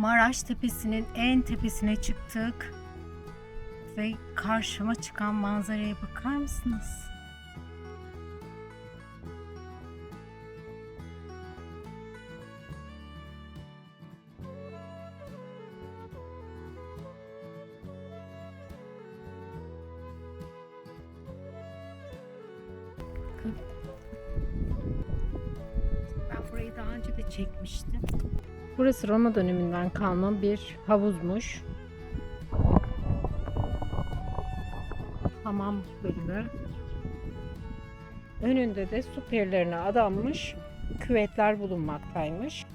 Maraş Tepesi'nin en tepesine çıktık. Ve karşıma çıkan manzaraya bakar mısınız? Ben burayı daha önce de çekmiştim. Burası Roma döneminden kalma bir havuzmuş. Hamam bölümü. Önünde de su perilerine adanmış küvetler bulunmaktaymış.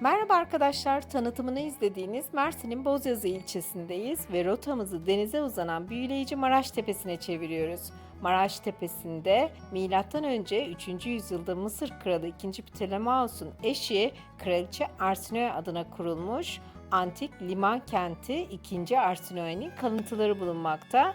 Merhaba arkadaşlar, tanıtımını izlediğiniz Mersin'in Bozyazı ilçesindeyiz ve rotamızı denize uzanan büyüleyici Maraş Tepesi'ne çeviriyoruz. Maraş Tepesi'nde M.Ö. 3. yüzyılda Mısır Kralı 2. Ptolemaios'un eşi Kraliçe Arsinoe adına kurulmuş antik liman kenti 2. Arsinoe'nin kalıntıları bulunmakta.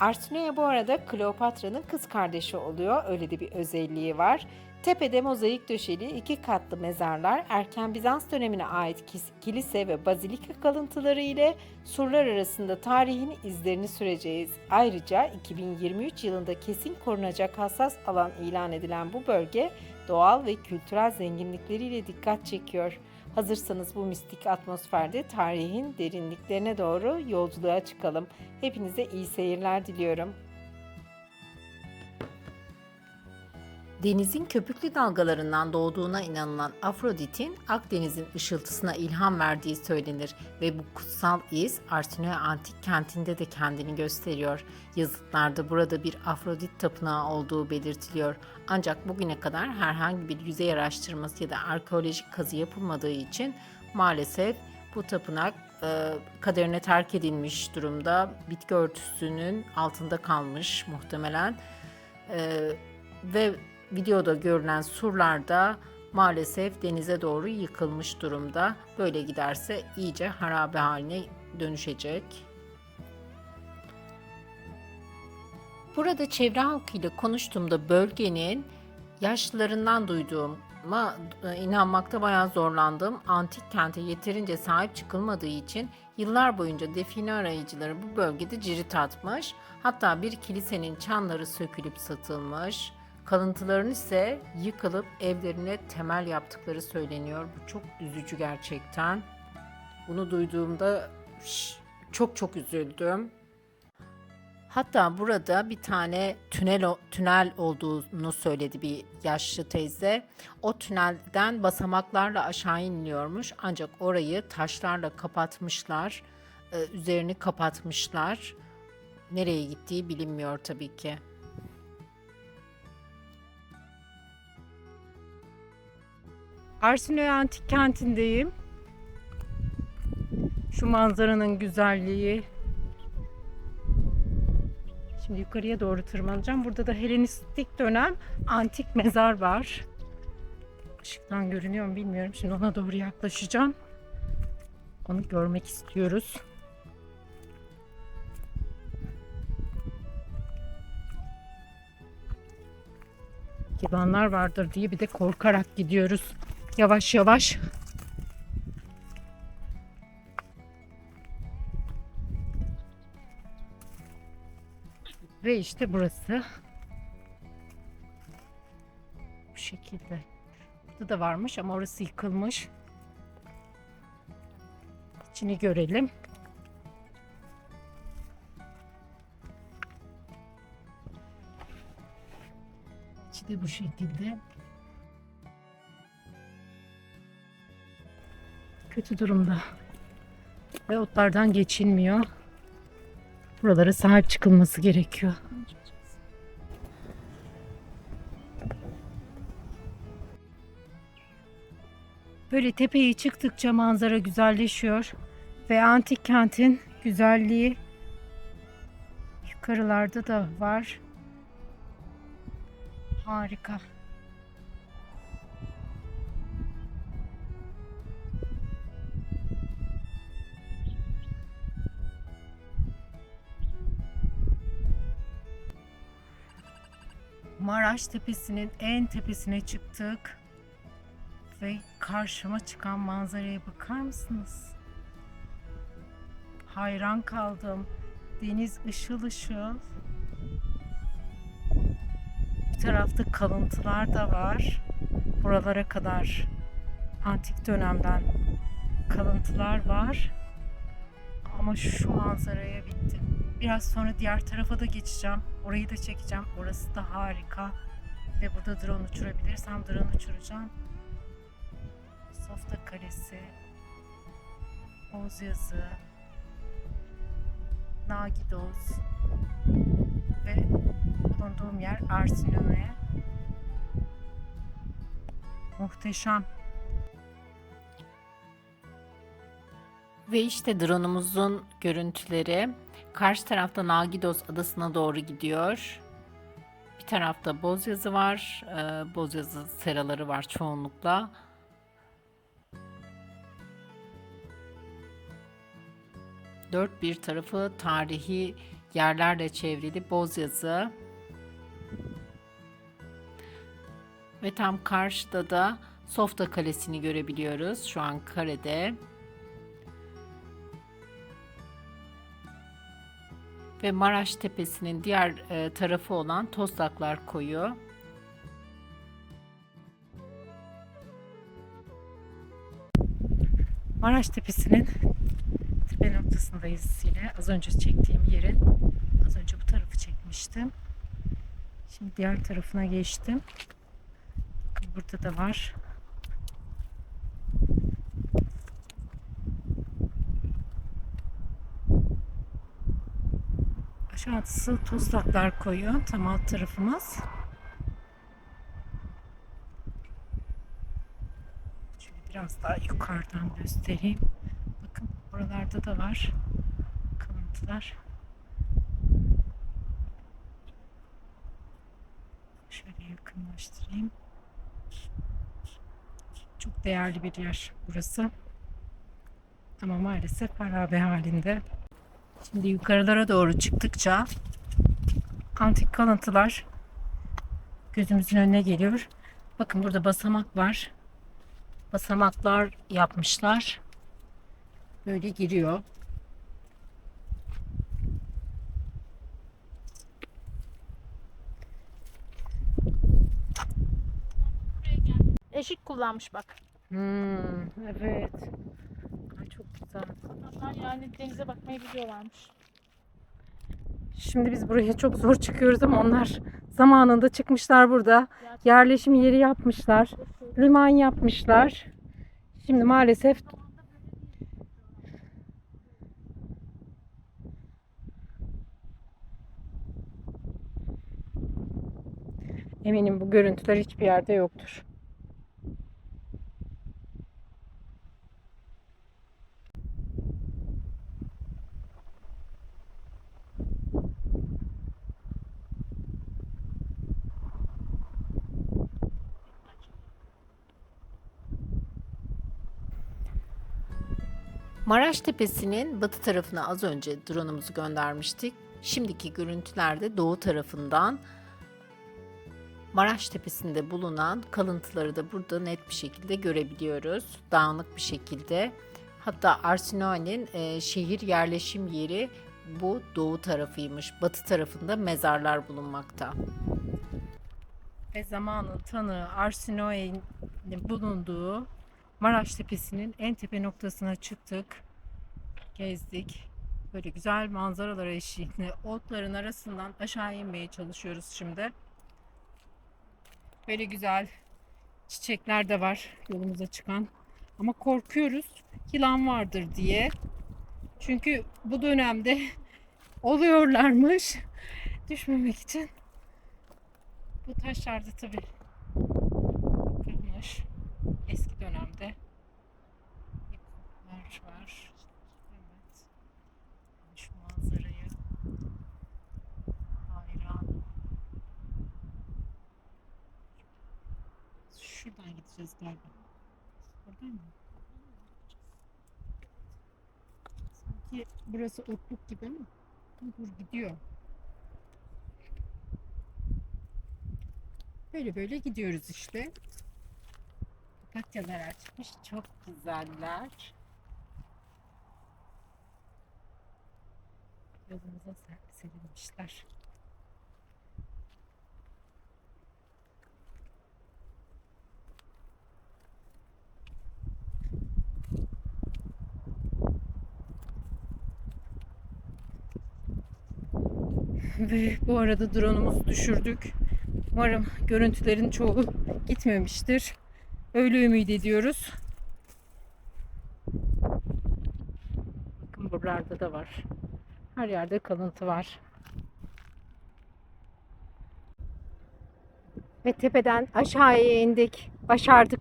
Arsinoe bu arada Kleopatra'nın kız kardeşi oluyor. Öyle de bir özelliği var. Tepede mozaik döşeli iki katlı mezarlar erken Bizans dönemine ait kilise ve bazilika kalıntıları ile surlar arasında tarihin izlerini süreceğiz. Ayrıca 2023 yılında kesin korunacak hassas alan ilan edilen bu bölge doğal ve kültürel zenginlikleriyle dikkat çekiyor. Hazırsanız bu mistik atmosferde tarihin derinliklerine doğru yolculuğa çıkalım. Hepinize iyi seyirler diliyorum. Denizin köpüklü dalgalarından doğduğuna inanılan Afrodit'in Akdeniz'in ışıltısına ilham verdiği söylenir ve bu kutsal iz Arsinoe antik kentinde de kendini gösteriyor. Yazıtlarda burada bir Afrodit tapınağı olduğu belirtiliyor. Ancak bugüne kadar herhangi bir yüzey araştırması ya da arkeolojik kazı yapılmadığı için maalesef bu tapınak e, kaderine terk edilmiş durumda. Bitki örtüsünün altında kalmış muhtemelen. E, ve videoda görülen surlarda maalesef denize doğru yıkılmış durumda. Böyle giderse iyice harabe haline dönüşecek. Burada çevre halkıyla konuştuğumda bölgenin yaşlılarından duyduğuma e, inanmakta bayağı zorlandım. Antik kente yeterince sahip çıkılmadığı için yıllar boyunca define arayıcıları bu bölgede cirit atmış. Hatta bir kilisenin çanları sökülüp satılmış. Kalıntıların ise yıkılıp evlerine temel yaptıkları söyleniyor. Bu çok üzücü gerçekten. Bunu duyduğumda çok çok üzüldüm. Hatta burada bir tane tünel tünel olduğunu söyledi bir yaşlı teyze. O tünelden basamaklarla aşağı iniliyormuş. Ancak orayı taşlarla kapatmışlar. Ee, üzerini kapatmışlar. Nereye gittiği bilinmiyor tabii ki. Arsinoe Antik Kenti'ndeyim. Şu manzaranın güzelliği. Şimdi yukarıya doğru tırmanacağım. Burada da Helenistik dönem antik mezar var. Işıktan görünüyor mu bilmiyorum. Şimdi ona doğru yaklaşacağım. Onu görmek istiyoruz. Yılanlar vardır diye bir de korkarak gidiyoruz. Yavaş yavaş. Ve işte burası. Bu şekilde. Burada da varmış ama orası yıkılmış. İçini görelim. İçi de bu şekilde. Kötü durumda. Ve otlardan geçilmiyor. Buralara sahip çıkılması gerekiyor. Böyle tepeye çıktıkça manzara güzelleşiyor. Ve antik kentin güzelliği yukarılarda da var. Harika. Maraş Tepesi'nin en tepesine çıktık. Ve karşıma çıkan manzaraya bakar mısınız? Hayran kaldım. Deniz ışıl ışıl. Bir tarafta kalıntılar da var. Buralara kadar antik dönemden kalıntılar var. Ama şu manzaraya bittim. Biraz sonra diğer tarafa da geçeceğim. Orayı da çekeceğim. Orası da harika. Ve burada drone uçurabilirsem drone uçuracağım. Softa Kalesi, Ozyazı, Nagidoz ve bulunduğum yer Arsinöve. Muhteşem. Ve işte drone'umuzun görüntüleri. Karşı tarafta Nagidos adasına doğru gidiyor. Bir tarafta Bozyazı var. Ee, Bozyazı seraları var çoğunlukla. Dört bir tarafı tarihi yerlerle çevrili Bozyazı. Ve tam karşıda da Softa Kalesi'ni görebiliyoruz şu an karede. Ve Maraş Tepesi'nin diğer e, tarafı olan Tozlaklar Koyu. Maraş Tepesi'nin tepe noktasındayız yine. Az önce çektiğim yerin az önce bu tarafı çekmiştim. Şimdi diğer tarafına geçtim. Burada da var. Aşağısı Tozlaklar koyu. Tam alt tarafımız. Şöyle biraz daha yukarıdan göstereyim. Bakın buralarda da var kalıntılar. Şöyle yakınlaştırayım. Çok değerli bir yer burası. Ama maalesef harabe halinde. Şimdi yukarılara doğru çıktıkça antik kalıntılar gözümüzün önüne geliyor. Bakın burada basamak var basamaklar yapmışlar. Böyle giriyor. Eşik kullanmış bak. Hmm, evet. Güzel. Yani denize bakmayı biliyorlarmış. Şimdi biz buraya çok zor çıkıyoruz ama onlar zamanında çıkmışlar burada. Yerleşim yeri yapmışlar. Liman yapmışlar. Şimdi maalesef eminim bu görüntüler hiçbir yerde yoktur. Maraş Tepesi'nin batı tarafına az önce drone'umuzu göndermiştik. Şimdiki görüntülerde doğu tarafından Maraş Tepesi'nde bulunan kalıntıları da burada net bir şekilde görebiliyoruz. Dağınık bir şekilde. Hatta Arsinoe'nin e, şehir yerleşim yeri bu doğu tarafıymış. Batı tarafında mezarlar bulunmakta. ve zamanın tanığı Arsinoe'nin bulunduğu Maraş Tepesi'nin en tepe noktasına çıktık. Gezdik. Böyle güzel manzaralar eşliğinde otların arasından aşağı inmeye çalışıyoruz şimdi. Böyle güzel çiçekler de var yolumuza çıkan. Ama korkuyoruz yılan vardır diye. Çünkü bu dönemde oluyorlarmış. Düşmemek için. Bu taşlarda tabii yıkılmış. Eski dönemde yıkımlar var. Evet. Şu manzarayı hayran. Galiba. Buradan mı? Sanki burası otluk gibi ama dur gidiyor. Böyle böyle gidiyoruz işte. Papatyalar açmış. Çok güzeller. Yolumuza ser- serilmişler. Ve bu arada drone'umuzu düşürdük. Umarım görüntülerin çoğu gitmemiştir. Öyle ümit ediyoruz. Bakın buralarda da var. Her yerde kalıntı var. Ve tepeden aşağıya indik. Başardık.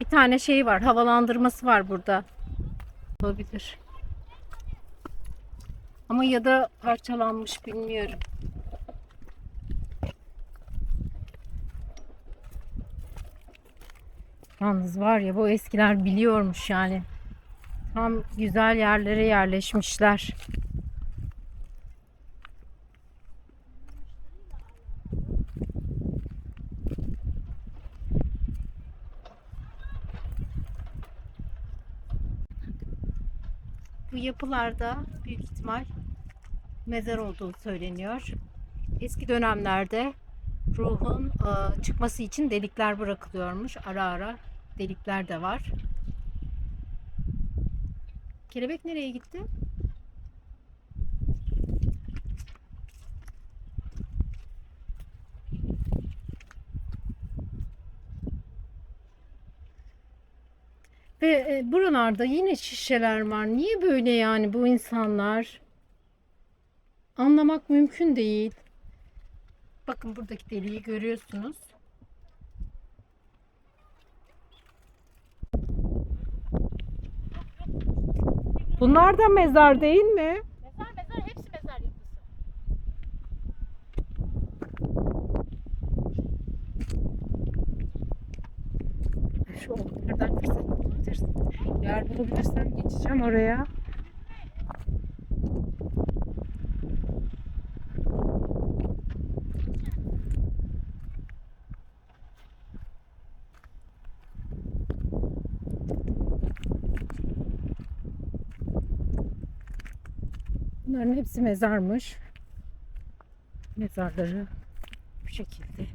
Bir tane şey var. Havalandırması var burada. Olabilir. Ama ya da parçalanmış bilmiyorum. Yalnız var ya bu eskiler biliyormuş yani. Tam güzel yerlere yerleşmişler. Bu yapılarda büyük ihtimal mezar olduğu söyleniyor. Eski dönemlerde ruhun e, çıkması için delikler bırakılıyormuş. Ara ara delikler de var. Kelebek nereye gitti? Ve e, buralarda yine şişeler var. Niye böyle yani bu insanlar? Anlamak mümkün değil. Bakın buradaki deliği görüyorsunuz. Bunlar da mezar değil mi? Mezar mezar hepsi mezar yapısı. Şu otlardan fırsat bulabilirsin. Eğer bulabilirsem geçeceğim oraya. Bunların hepsi mezarmış. Mezarları bu şekilde.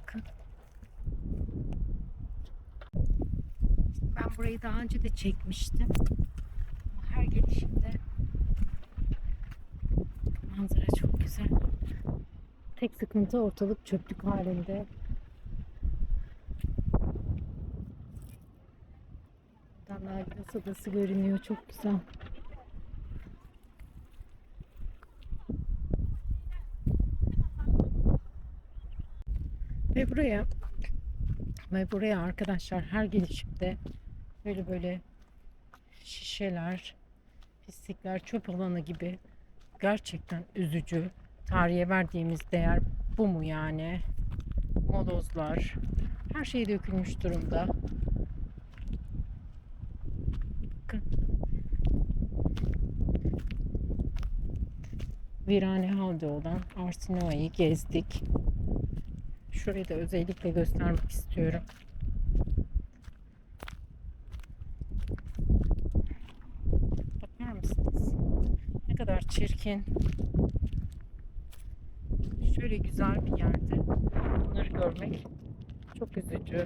Bakın. Ben burayı daha önce de çekmiştim. Ama her gelişimde manzara çok güzel. Tek sıkıntı ortalık çöplük halinde. Buradan Nargile Adası görünüyor. Çok güzel. Ve buraya ve buraya arkadaşlar her gelişimde böyle böyle şişeler, pislikler, çöp alanı gibi gerçekten üzücü. Tarihe verdiğimiz değer bu mu yani? Molozlar, her şey dökülmüş durumda. Bakın. Virane halde olan Arsinova'yı gezdik. Şurayı da özellikle göstermek istiyorum. Bakar mısınız? Ne kadar çirkin. Şöyle güzel bir yerde bunları görmek çok üzücü.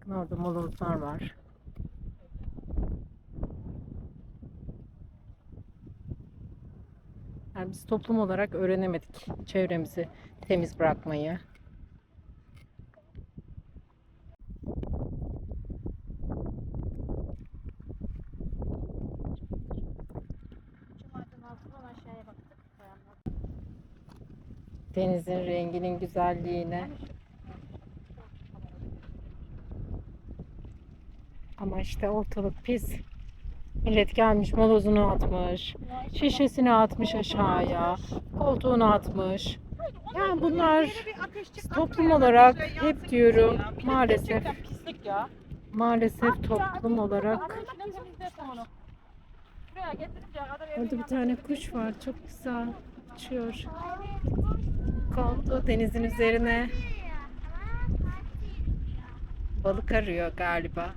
Bakın orada molozlar var. Biz toplum olarak öğrenemedik çevremizi temiz bırakmayı. Denizin renginin güzelliğine. Ama işte ortalık pis. Millet gelmiş molozunu atmış. Şişesini atmış aşağıya. Koltuğunu atmış. Yani bunlar toplum olarak hep diyorum maalesef maalesef toplum olarak Orada bir tane kuş var. Çok güzel. Uçuyor. Kondu denizin üzerine. Balık arıyor galiba.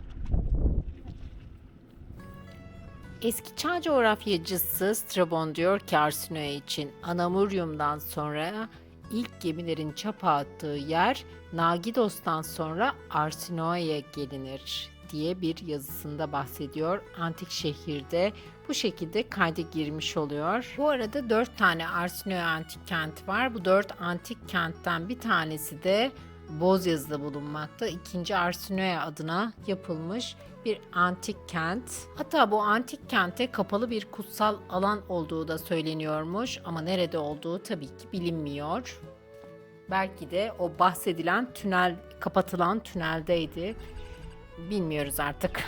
Eski çağ coğrafyacısı Strabon diyor ki Arsinoe için Anamurium'dan sonra ilk gemilerin çapa attığı yer Nagidos'tan sonra Arsinoe'ye gelinir diye bir yazısında bahsediyor. Antik şehirde bu şekilde kayda girmiş oluyor. Bu arada dört tane Arsinoe antik kenti var. Bu dört antik kentten bir tanesi de Bozyazı'da bulunmakta. İkinci Arsinoe adına yapılmış bir antik kent. Hatta bu antik kente kapalı bir kutsal alan olduğu da söyleniyormuş ama nerede olduğu tabii ki bilinmiyor. Belki de o bahsedilen tünel, kapatılan tüneldeydi. Bilmiyoruz artık.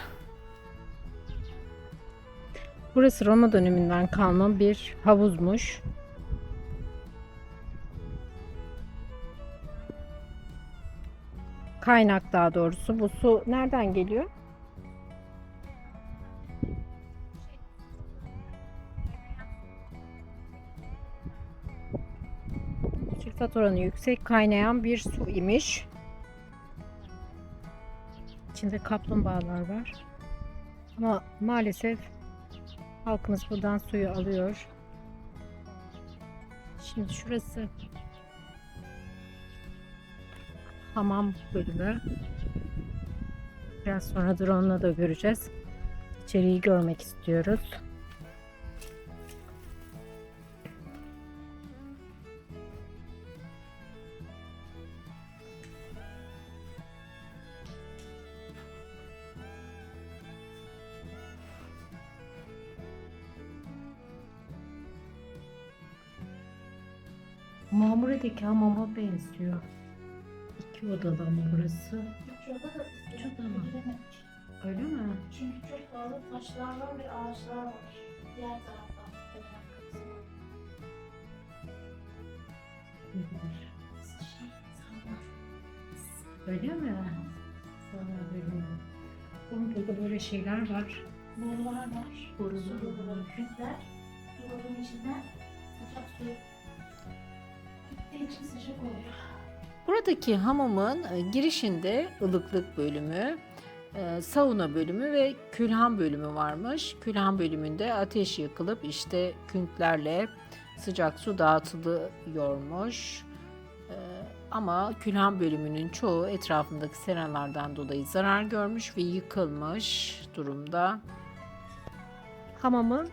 Burası Roma döneminden kalma bir havuzmuş. Kaynak daha doğrusu. Bu su nereden geliyor? Sülfat oranı yüksek kaynayan bir su imiş. İçinde kaplumbağalar var. Ama maalesef Halkımız buradan suyu alıyor. Şimdi şurası hamam bölümü. Biraz sonra drone'la da göreceğiz. İçeriği görmek istiyoruz. Mamure'deki hamama benziyor. İki odalı ama burası. Şurada da Çok ama. giremedik. Öyle mi? Çünkü çok fazla taşlar var ve ağaçlar var. Diğer taraftan. Olabilir. Şey, sanlar. Öyle mi? Sonra bölümü. Oğlum burada böyle şeyler var. Borular var. Borular Su boruları, var. küpler. Duvarın içinden sıcak su gittiği için sıcak oluyor. Buradaki hamamın e, girişinde ılıklık bölümü, e, sauna bölümü ve külhan bölümü varmış. Külhan bölümünde ateş yakılıp işte künklerle sıcak su dağıtılıyormuş. E, Ama külhan bölümünün çoğu etrafındaki seralardan dolayı zarar görmüş ve yıkılmış durumda. Hamamın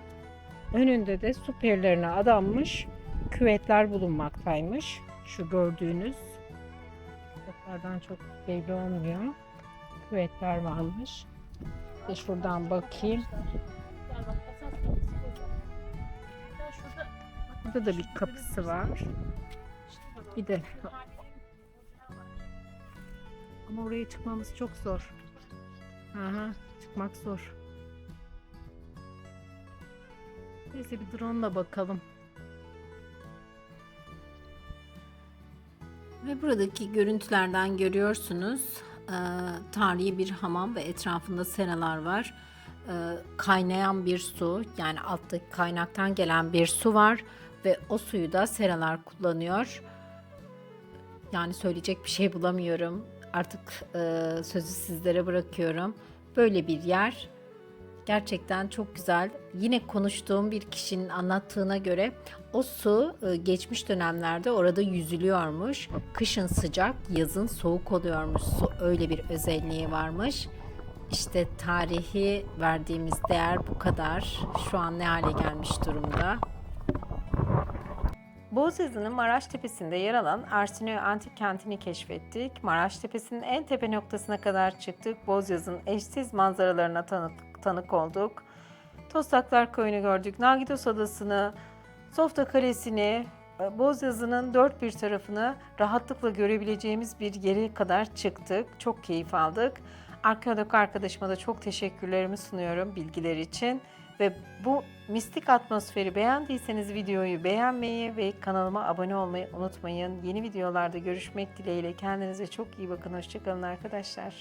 önünde de su perilerine adanmış küvetler bulunmaktaymış. Şu gördüğünüz fotoğraflardan çok belli olmuyor. Küvetler varmış. Bir şuradan bakayım. Burada. Da bir kapısı var. işte. Bir de ama oraya çıkmamız çok zor. Aha, çıkmak zor. Neyse bir drone ile bakalım. Ve buradaki görüntülerden görüyorsunuz e, tarihi bir hamam ve etrafında seralar var. E, kaynayan bir su yani alttaki kaynaktan gelen bir su var ve o suyu da seralar kullanıyor. Yani söyleyecek bir şey bulamıyorum. Artık e, sözü sizlere bırakıyorum. Böyle bir yer gerçekten çok güzel. Yine konuştuğum bir kişinin anlattığına göre o su e, geçmiş dönemlerde orada yüzülüyormuş. Kışın sıcak, yazın soğuk oluyormuş. Su öyle bir özelliği varmış. İşte tarihi verdiğimiz değer bu kadar. Şu an ne hale gelmiş durumda. Bozyazı'nın Maraş Tepesi'nde yer alan Arsinoe Antik Kenti'ni keşfettik. Maraş Tepesi'nin en tepe noktasına kadar çıktık. Bozyazı'nın eşsiz manzaralarına tanık, tanık olduk. Tostaklar Köyü'nü gördük. Nagidos Adası'nı, Softa Kalesi'ni, e, Bozyazı'nın dört bir tarafını rahatlıkla görebileceğimiz bir yere kadar çıktık. Çok keyif aldık. Arkeolog arkadaşıma da çok teşekkürlerimi sunuyorum bilgiler için. Ve bu mistik atmosferi beğendiyseniz videoyu beğenmeyi ve kanalıma abone olmayı unutmayın. Yeni videolarda görüşmek dileğiyle kendinize çok iyi bakın. Hoşçakalın arkadaşlar.